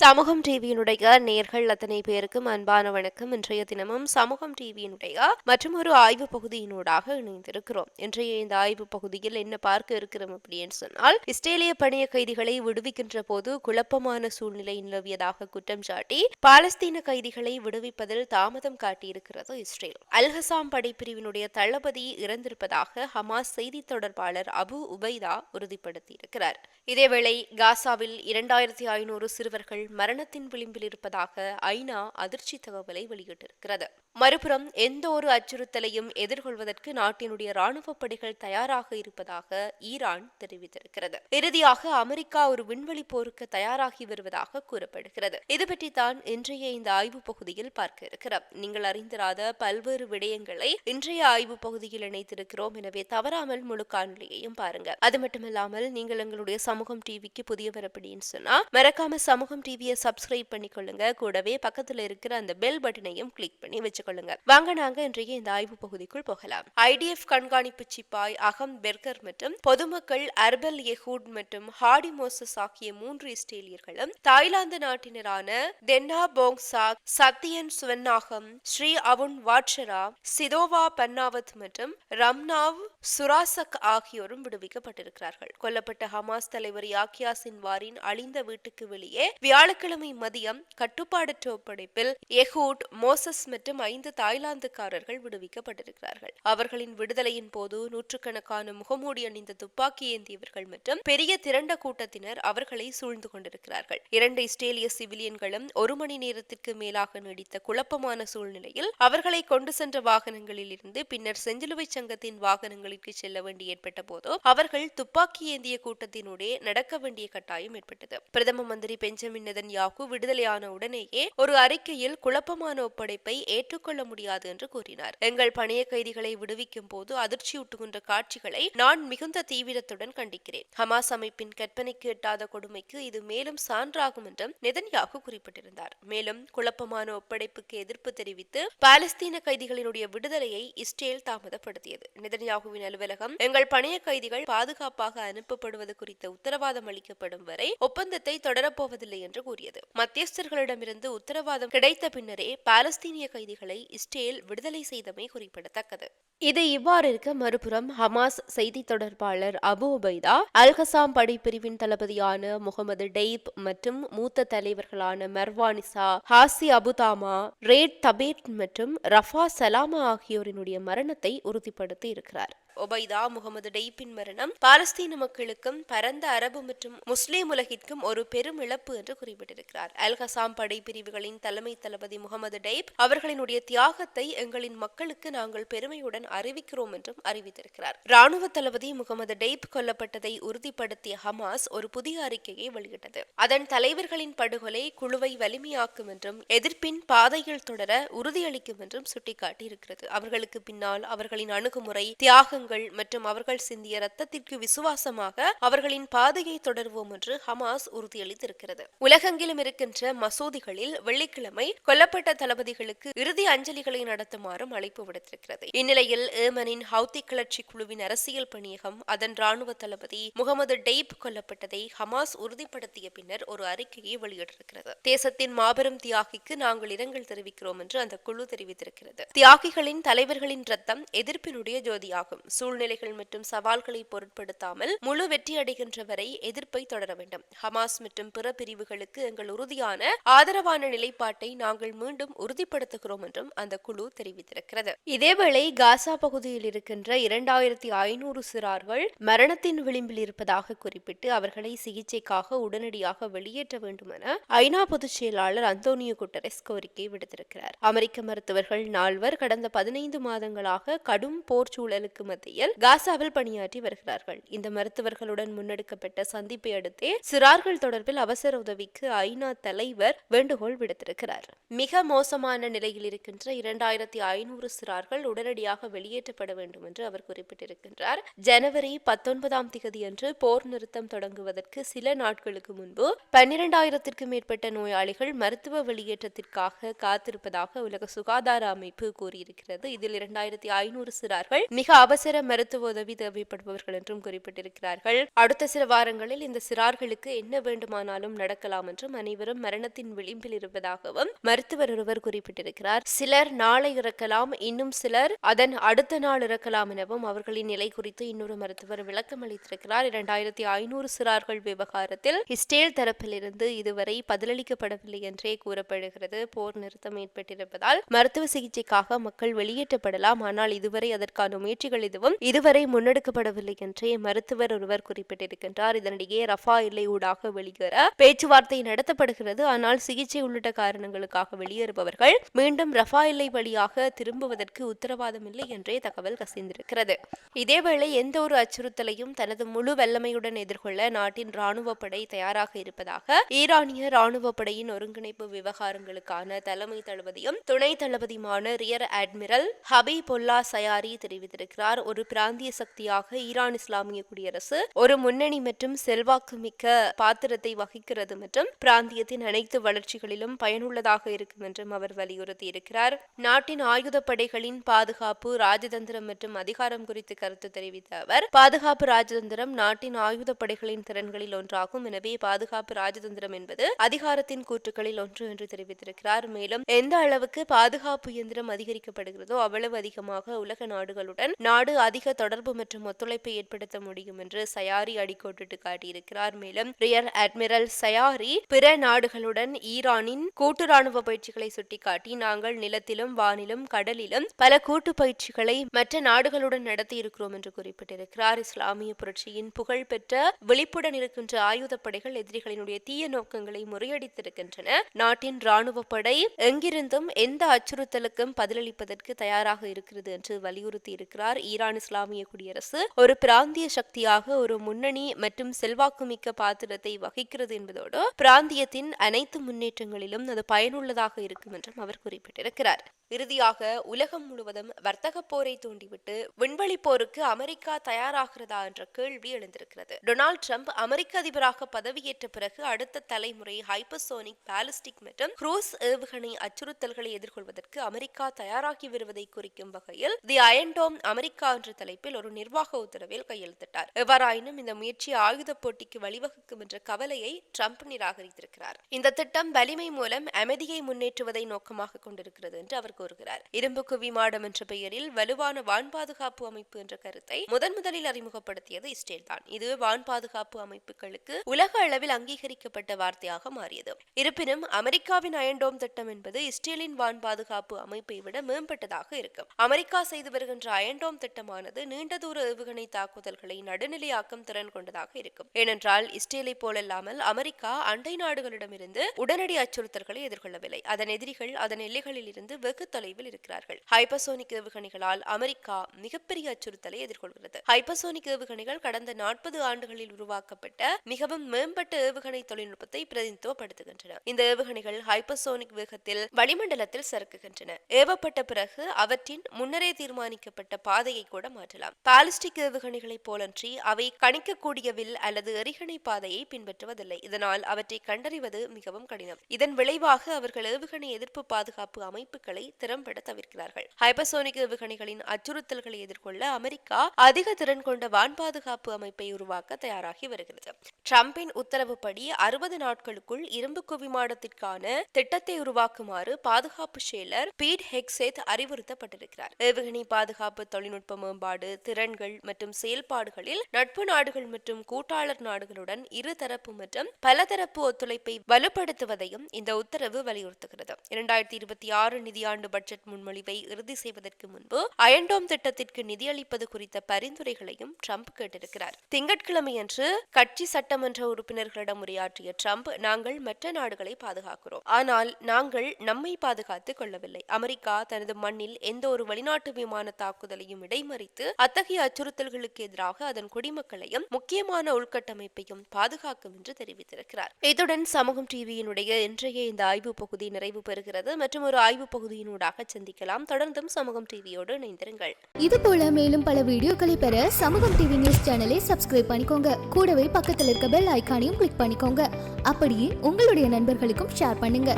சமூகம் டிவியினுடைய நேர்கள் அத்தனை பேருக்கும் அன்பான வணக்கம். இன்றைய தினமும் சமூகம் டிவியினுடைய மற்றும் ஒரு ஆய்வு பகுதியினூடாக இணைந்திருக்கிறோம். இன்றைய இந்த ஆய்வு பகுதியில் என்ன பார்க்க இருக்கிறோம் அப்படின்னு சொன்னால் இஸ்ரேலிய பணிய கைதிகளை விடுவிக்கின்ற போது குழப்பமான சூழ்நிலை நிலவியதாக குற்றம் சாட்டி பாலஸ்தீன கைதிகளை விடுவிப்பதில் தாமதம் காட்டியிருக்கிறது இஸ்ரேல். அல்ஹசாம் படைப்பிரிவினுடைய தளபதி இறந்திருப்பதாக ஹமாஸ் செய்தி தொடர்பாளர் அபு உபைதா உறுதிப்படுத்தியிருக்கிறார். இதேவேளை காசாவில் இரண்டாயிரத்தி ஐநூறு சிறுவர்கள் மரணத்தின் விளிம்பில் இருப்பதாக ஐநா அதிர்ச்சி தகவலை வெளியிட்டிருக்கிறது. மறுபுறம் எந்த ஒரு அச்சுறுத்தலையும் எதிர்கொள்வதற்கு நாட்டினுடைய ராணுவ படைகள் தயாராக இருப்பதாக ஈரான் தெரிவித்திருக்கிறது. இறுதியாக அமெரிக்கா ஒரு விண்வெளி போருக்கு தயாராகி வருவதாக கூறப்படுகிறது. இது பற்றி தான் இன்றைய இந்த ஆய்வு பகுதியில் பார்க்க இருக்கிறோம். நீங்கள் அறிந்திராத பல்வேறு விடயங்களை இன்றைய ஆய்வு பகுதியில் இணைத்திருக்கிறோம். எனவே தவறாமல் முழு காணொலியையும் பாருங்க. அது மட்டுமில்லாமல் நீங்கள் எங்களுடைய சமூகம் டிவிக்கு புதியவர் அப்படின்னு சொன்னா மறக்காம சமூகம் டிவி டிவியை சப்ஸ்கிரைப் பண்ணிக்கொள்ளுங்க. கூடவே பக்கத்தில் இருக்கிற அந்த பெல் பட்டனையும் கிளிக் பண்ணி வச்சுக்கொள்ளுங்க. வாங்க நாங்க இன்றைய இந்த ஆய்வு பகுதிக்குள் போகலாம். ஐடிஎஃப் கண்காணிப்பு சிப்பாய் அகம் பெர்கர் மற்றும் பொதுமக்கள் அர்பல் எஹூட் மற்றும் ஹாடி மோசஸ் ஆகிய மூன்று இஸ்ரேலியர்களும் Thailand நாட்டினரான Thaenna Pongsak Sathian Suwannakham Sriaoun Watchara Seathao Bannawat மற்றும் ரம்னாவ் சுராசக் ஆகியோரும் விடுவிக்கப்பட்டிருக்கிறார்கள். கொல்லப்பட்ட ஹமாஸ் தலைவர் யாக்கியா சின்வாரின் அழிந்த வீட்டுக்கு வெளியே வியாழக்கிழமை மதியம் கட்டுப்பாடற்ற ஒப்படைப்பில் எஹூட் மோசஸ் மற்றும் ஐந்து தாய்லாந்துக்காரர்கள் விடுவிக்கப்பட்டிருக்கிறார்கள். அவர்களின் விடுதலையின் போது நூற்றுக்கணக்கான முகமூடி அணிந்த துப்பாக்கி ஏந்தியவர்கள் மற்றும் பெரிய திரண்ட கூட்டத்தினர் அவர்களை சூழ்ந்து கொண்டிருக்கிறார்கள். இரண்டு இஸ்ரேலிய சிவிலியன்களும் ஒரு மணி நேரத்திற்கு மேலாக நீடித்த குழப்பமான சூழ்நிலையில் அவர்களை கொண்டு சென்ற வாகனங்களில் இருந்து பின்னர் செஞ்சிலுவை சங்கத்தின் வாகனங்கள் இடங்களுக்கு செல்ல வேண்டி ஏற்பட்ட போது அவர்கள் துப்பாக்கி ஏந்திய கூட்டத்தினுடைய நடக்க வேண்டிய கட்டாயம் ஏற்பட்டது. பிரதம மந்திரி பெஞ்சமின் நெதன்யாகு விடுதலையான உடனேயே ஒரு அறிக்கையில் குழப்பமான ஒப்படைப்பை ஏற்றுக்கொள்ள முடியாது என்று கூறினார். எங்கள் பணைய கைதிகளை விடுவிக்கும் போது அதிர்ச்சியூட்டுகின்ற காட்சிகளை நான் மிகுந்த தீவிரத்துடன் கண்டிக்கிறேன். ஹமாஸ் அமைப்பின் கற்பனைக்கு எட்டாத கொடுமைக்கு இது மேலும் சான்றாகும் என்றும் நெதன்யாகு குறிப்பிட்டிருந்தார். மேலும் குழப்பமான ஒப்படைப்புக்கு எதிர்ப்பு தெரிவித்து பாலஸ்தீன கைதிகளினுடைய விடுதலையை இஸ்ரேல் தாமதப்படுத்தியது. நெதன்யாகுவின் அலுவலகம் எங்கள் பணைய கைதிகள் பாதுகாப்பாக அனுப்பப்படுவது குறித்த உத்தரவாதம் அளிக்கப்படும் வரை ஒப்பந்தத்தை தொடரப்போவதில்லை என்று கூறியது. மத்தியஸ்தர்களிடமிருந்து உத்தரவாதம் கிடைத்த பின்னரே பாலஸ்தீனிய கைதிகளை இஸ்ரேல் விடுதலை செய்தமை குறிப்பிடத்தக்கது. இது இவ்வாறு இருக்க மறுபுறம் ஹமாஸ் செய்தி தொடர்பாளர் அபு உபைதா அல்கசாம் படைப்பிரிவின் தளபதியான முகமது டெய்ப் மற்றும் மூத்த தலைவர்களான மர்வானிசா ஹாசி அபுதாமா ரேட் தபேட் மற்றும் ரஃபா சலாமா ஆகியோரினுடைய மரணத்தை உறுதிப்படுத்தி இருக்கிறார். ஒபைதா முகமது டெய்பின் மரணம் பாலஸ்தீன மக்களுக்கும் பரந்த அரபு மற்றும் முஸ்லிம் உலகிற்கும் ஒரு பெரும் இழப்பு என்று குறிப்பிட்டிருக்கிறார். அல் ஹசாம் படைப்பிரிவுகளின் தலைமை தளபதி முகமது டெய்ப் அவர்களினுடைய தியாகத்தை எங்களின் மக்களுக்கு நாங்கள் பெருமையுடன் அறிவிக்கிறோம் என்றும் அறிவித்திருக்கிறார். ராணுவ தளபதி முகமது டெய்ப் கொல்லப்பட்டதை உறுதிப்படுத்திய ஹமாஸ் ஒரு புதிய அறிக்கையை வெளியிட்டது. அதன் தலைவர்களின் படுகொலை குழுவை வலிமையாக்கும் என்றும் எதிர்ப்பின் பாதையில் தொடர உறுதியளிக்கும் என்றும் சுட்டிக்காட்டியிருக்கிறது. அவர்களுக்கு பின்னால் அவர்களின் அணுகுமுறை தியாகங்கள் மற்றும் அவர்கள் சிந்திய ரத்தத்திற்கு விசுவாசமாக அவர்களின் பாதையை தொடர்வோம் என்று ஹமாஸ் உறுதியளித்திருக்கிறது. உலகெங்கிலும் இருக்கின்ற மசூதிகளில் வெள்ளிக்கிழமை கொல்லப்பட்ட தளபதிகளுக்கு இறுதி அஞ்சலிகளை நடத்துமாறும் அழைப்பு விடுத்திருக்கிறது. இந்நிலையில் ஏமனின் ஹவுதி கிளர்ச்சி குழுவின் அரசியல் பணியகம் அதன் ராணுவ தளபதி முகமது டெய்ப் கொல்லப்பட்டதை ஹமாஸ் உறுதிப்படுத்திய பின்னர் ஒரு அறிக்கையை வெளியிட்டிருக்கிறது. தேசத்தின் மாபெரும் தியாகிக்கு நாங்கள் இரங்கல் தெரிவிக்கிறோம் என்று அந்த குழு தெரிவித்திருக்கிறது. தியாகிகளின் தலைவர்களின் ரத்தம் எதிர்ப்பினுடைய ஜோதியாகும். சூழ்நிலைகள் மற்றும் சவால்களை பொருட்படுத்தாமல் முழு வெற்றி அடைகின்ற வரை எதிர்ப்பை தொடர வேண்டும். ஹமாஸ் மற்றும் பிற பிரிவுகளுக்கு எங்கள் உறுதியான ஆதரவான நிலைப்பாட்டை நாங்கள் மீண்டும் உறுதிப்படுத்துகிறோம் என்றும் அந்த குழு தெரிவித்திருக்கிறது. இதேவேளை காசா பகுதியில் இருக்கின்ற இரண்டாயிரத்தி ஐநூறு சிறார்கள் மரணத்தின் விளிம்பில் இருப்பதாக குறிப்பிட்டு அவர்களை சிகிச்சைக்காக உடனடியாக வெளியேற்ற வேண்டும் என ஐநா பொதுச் செயலாளர் அந்தோனியோ குட்டரஸ் கோரிக்கை விடுத்திருக்கிறார். அமெரிக்க மருத்துவர்கள் நால்வர் கடந்த பதினைந்து மாதங்களாக கடும் போர் சூழலுக்கு மத்தியில் காசாவில் பணியாற்றி வருகிறார்கள். இந்த மருத்துவர்களுடன் முன்னெடுக்கப்பட்ட சந்திப்பை அடுத்தே சிறார்கள் தொடர்பில் அவசர உதவிக்கு ஐநா தலைவர் வேண்டுகோள் விடுத்திருக்கிறார். மிக மோசமான நிலையில் இருக்கின்ற இரண்டாயிரத்தி ஐநூறு சிறார்கள் உடனடியாக வெளியேற்றப்பட வேண்டும் என்று அவர் குறிப்பிட்டிருக்கின்றார். ஜனவரி பத்தொன்பதாம் திகதியன்று போர் நிறுத்தம் தொடங்குவதற்கு சில நாட்களுக்கு முன்பு பன்னிரண்டாயிரத்திற்கும் மேற்பட்ட நோயாளிகள் மருத்துவ வெளியேற்றத்திற்காக காத்திருப்பதாக உலக சுகாதார அமைப்பு கூறியிருக்கிறது. இதில் இரண்டாயிரத்தி ஐநூறு சிறார்கள் மிக அவசர அவசர மருத்துவ உதவி தேவைப்படுபவர்கள் என்றும் குறிப்பிட்டிருக்கிறார்கள். அடுத்த சில வாரங்களில் இந்த சிறார்களுக்கு என்ன வேண்டுமானாலும் நடக்கலாம் என்றும் அனைவரும் மரணத்தின் விளிம்பில் இருப்பதாகவும் மருத்துவர் ஒருவர் குறிப்பிட்டிருக்கிறார். சிலர் நாளை இறக்கலாம் இன்னும் சிலர் அதன் அடுத்த நாள் இறக்கலாம் எனவும் அவர்களின் நிலை குறித்து இன்னொரு மருத்துவர் விளக்கம் அளித்திருக்கிறார். இரண்டாயிரத்தி ஐநூறு சிறார்கள் விவகாரத்தில் இஸ்ரேல் தரப்பிலிருந்து இதுவரை பதிலளிக்கப்படவில்லை என்றே கூறப்படுகிறது. போர் நிறுத்தம் ஏற்பட்டிருப்பதால் மருத்துவ சிகிச்சைக்காக மக்கள் வெளியேற்றப்படலாம். ஆனால் இதுவரை அதற்கான முயற்சிகள் எதுவும் இதுவரை முன்னெடுக்கப்படவில்லை என்று மருத்துவர் ஒருவர் குறிப்பிட்டிருக்கின்றார். இதனிடையே ரஃபா எல்லை ஊடாக வெளியேற பேச்சுவார்த்தை நடத்தப்படுகிறது. ஆனால் சிகிச்சை உள்ளிட்ட காரணங்களுக்காக வெளியேறுபவர்கள் மீண்டும் ரஃபா எல்லை வழியாக திரும்புவதற்கு உத்தரவாதம் இல்லை என்றே தகவல் கசிந்திருக்கிறது. இதேவேளை எந்த ஒரு அச்சுறுத்தலையும் தனது முழு வல்லமையுடன் எதிர்கொள்ள நாட்டின் ராணுவ படை தயாராக இருப்பதாக ஈரானிய ராணுவ படையின் ஒருங்கிணைப்பு விவகாரங்களுக்கான தலைமை தளபதியும் துணை தளபதியுமான ரியர் அட்மிரல் ஹபீபுல்லா சயாரி தெரிவித்திருக்கிறார். ஒரு பிராந்திய சக்தியாக ஈரான் இஸ்லாமிய குடியரசு ஒரு முன்னணி மற்றும் செல்வாக்கு மிக்க பாத்திரத்தை வகிக்கிறது மற்றும் பிராந்தியத்தின் அனைத்து வளர்ச்சிகளிலும் பயனுள்ளதாக இருக்கும் என்றும் அவர் வலியுறுத்தியிருக்கிறார். நாட்டின் ஆயுத படைகளின் பாதுகாப்பு ராஜதந்திரம் மற்றும் அதிகாரம் குறித்து கருத்து தெரிவித்த அவர் பாதுகாப்பு ராஜதந்திரம் நாட்டின் ஆயுத படைகளின் திறன்களில் ஒன்றாகும். எனவே பாதுகாப்பு ராஜதந்திரம் என்பது அதிகாரத்தின் கூற்றுகளில் ஒன்று என்று தெரிவித்திருக்கிறார். மேலும் எந்த அளவுக்கு பாதுகாப்பு இயந்திரம் அதிகரிக்கப்படுகிறதோ அவ்வளவு அதிகமாக உலக நாடுகளுடன் நாடு அதிக தொடர்பு மற்றும் ஒத்துழைப்பை ஏற்படுத்த முடியும் என்று சயாரி அடிக்கோட்டிட்டு காட்டியிருக்கிறார். மேலும் ரியர் அட்மிரல் சயாரி பிற நாடுகளுடன் ஈரானின் கூட்டு ராணுவ பயிற்சிகளை சுட்டிக்காட்டி நாங்கள் நிலத்திலும் வானிலும் கடலிலும் பல கூட்டு பயிற்சிகளை மற்ற நாடுகளுடன் நடத்தி இருக்கிறோம் என்று குறிப்பிட்டிருக்கிறார். இஸ்லாமிய புரட்சியின் புகழ்பெற்ற விழிப்புடன் இருக்கின்ற ஆயுதப்படைகள் எதிரிகளினுடைய தீய நோக்கங்களை முறியடித்திருக்கின்றன. நாட்டின் ராணுவ படை எங்கிருந்தும் எந்த அச்சுறுத்தலுக்கும் பதிலளிப்பதற்கு தயாராக இருக்கிறது என்று வலியுறுத்தி இருக்கிறார் ஈரான் ஈரான் இஸ்லாமிய குடியரசு ஒரு பிராந்திய சக்தியாக ஒரு முன்னணி மற்றும் செல்வாக்குமிக்க பாத்திரத்தை வகிக்கிறது என்பதோடு பிராந்தியத்தின் அனைத்து முன்னேற்றங்களிலும் அது பயனுள்ளதாக இருக்கும் என்றும் அவர் குறிப்பிட்டிருக்கிறார். இறுதியாக உலகம் முழுவதும் வர்த்தக போரை தூண்டிவிட்டு விண்வெளி போருக்கு அமெரிக்கா தயாராகிறதா என்ற கேள்வி எழுந்திருக்கிறது. டொனால்ட் ட்ரம்ப் அமெரிக்க அதிபராக பதவியேற்ற பிறகு அடுத்த தலைமுறை ஹைப்பர்சோனிக் பாலிஸ்டிக் மற்றும் குரூஸ் ஏவுகணை அச்சுறுத்தல்களை எதிர்கொள்வதற்கு அமெரிக்கா தயாராகி வருவதை குறிக்கும் வகையில் தி அயன்டோம் அமெரிக்கா என்ற தலைப்பில் ஒரு நிர்வாக உத்தரவில் கையெழுத்திட்டார். எவ்வாறாயினும் இந்த முயற்சி ஆயுத போட்டிக்கு வழிவகுக்கும் என்ற கவலையை ட்ரம்ப் நிராகரித்திருக்கிறார். இந்த திட்டம் வலிமை மூலம் அமைதியை முன்னேற்றுவதை நோக்கமாக கொண்டிருக்கிறது என்று அவர் கூறுகிறார். இரும்பு குவி மாடம் என்ற பெயரில் வலுவான வான் பாதுகாப்பு அமைப்பு என்ற கருத்தை முதன் முதலில் அறிமுகப்படுத்தியது இஸ்ரேல் தான். இது வான் பாதுகாப்பு அமைப்புகளுக்கு உலக அளவில் அங்கீகரிக்கப்பட்ட வார்த்தையாக மாறியது. இருப்பினும் அமெரிக்காவின் அயன்டோம் திட்டம் என்பது இஸ்ரேலின் வான் பாதுகாப்பு அமைப்பை விட மேம்பட்டதாக இருக்கும். அமெரிக்கா செய்து வருகின்ற அயன்டோம் திட்டமானது நீண்ட தூர ஏவுகணை தாக்குதல்களை நடுநிலையாக்கும் திறன் கொண்டதாக இருக்கும். ஏனென்றால் இஸ்ரேலை போலல்லாமல் அமெரிக்கா அண்டை நாடுகளிடமிருந்து உடனடி அச்சுறுத்தல்களை எதிர்கொள்ளவில்லை. அதன் எதிரிகள் அதன் எல்லைகளில் இருந்து வெகு தொலைவில் இருக்கிறார்கள். ஹைப்பர்சோனிக் ஏவுகணைகளால் அமெரிக்கா மிகப்பெரிய அச்சுறுத்தலை எதிர்கொள்கிறது. ஹைப்பர்சோனிக் ஏவுகணைகள் கடந்த நாற்பது ஆண்டுகளில் உருவாக்கப்பட்ட மிகவும் மேம்பட்ட ஏவுகணை தொழில்நுட்பத்தை பிரதிநிதித்துவப்படுத்துகின்றன. இந்த ஏவுகணைகள் ஹைப்பர்சோனிக் வேகத்தில் வளிமண்டலத்தில் சறுக்குகின்றன. ஏவப்பட்ட பிறகு அவற்றின் முன்னரே தீர்மானிக்கப்பட்ட பாதையை கூட மாற்றலாம். பாலிஸ்டிக் ஏவுகணைகளை போலன்றி அவை கணிக்கக்கூடிய வில் அல்லது எரிகணை பாதையை பின்பற்றுவதில்லை. இதனால் அவற்றை கண்டறிவது மிகவும் கடினம். இதன் விளைவாக அவர்கள் ஏவுகணை எதிர்ப்பு பாதுகாப்பு அமைப்புகளை திறம்பட தவிர்க்கிறார்கள். ஹைபர்சோனிக் ஏவுகணைகளின் அச்சுறுத்தல்களை எதிர்கொள்ள அமெரிக்கா அதிக திறன் கொண்ட வான் பாதுகாப்பு அமைப்பை உருவாக்க தயாராகி வருகிறது. டிரம்பின் உத்தரவுப்படி அறுபது நாட்களுக்குள் இரும்பு குவிமாடத்திற்கான திட்டத்தை உருவாக்குமாறு பாதுகாப்பு செயலர் பீட் ஹெக்ஸேத் அறிவுறுத்தப்பட்டிருக்கிறார். ஏவுகணை பாதுகாப்பு தொழில்நுட்பம் மேம்பாடு திறன்கள் மற்றும் செயல்பாடுகளில் நட்பு நாடுகள் மற்றும் கூட்டாளர் நாடுகளுடன் இருதரப்பு மற்றும் பலதரப்பு ஒத்துழைப்பை வலுப்படுத்துவதையும் இந்த உத்தரவு வலியுறுத்துகிறது. இரண்டாயிரத்தி இருபத்தி ஆறு நிதியாண்டு பட்ஜெட் முன்மொழிவை இறுதி செய்வதற்கு முன்பு அயன்டோம் திட்டத்திற்கு நிதியளிப்பது குறித்த பரிந்துரைகளையும் ட்ரம்ப் கேட்டிருக்கிறார். திங்கட்கிழமையன்று கட்சி சட்டமன்ற உறுப்பினர்களிடம் உரையாற்றிய ட்ரம்ப் நாங்கள் மற்ற நாடுகளை பாதுகாக்கிறோம். ஆனால் நாங்கள் நம்மை பாதுகாத்துக் கொள்ளவில்லை. அமெரிக்கா தனது மண்ணில் எந்த ஒரு வெளிநாட்டு விமான தாக்குதலையும் இடைமறித்து அத்தகைய அச்சுறுத்தல்களுக்கு எதிராக அதன் குடிமக்களையும் முக்கியமான உள்கட்டமைப்பையும் பாதுகாக்கும் என்று தெரிவித்திருக்கிறார். இத்துடன் சமூகம் டிவியினுடைய இன்றைய இந்த ஆய்வு பகுதி நிறைவு பெறுகிறது. மற்றும் ஒரு ஆய்வு பகுதியினூடாக சந்திக்கலாம். தொடர்ந்தும் சமூகம் டிவியோடு இணைந்திருங்கள். இது போல மேலும் பல வீடியோக்களை பெற சமூகம் டிவி நியூஸ் சேனலை சப்ஸ்கிரைப் பண்ணிக்கோங்க. கூடவே பக்கத்தில் இருக்க பெல் ஐக்கானையும் கிளிக் பண்ணிக்கோங்க. அப்படியே உங்களுடைய நண்பர்களுக்கும் ஷேர் பண்ணுங்க.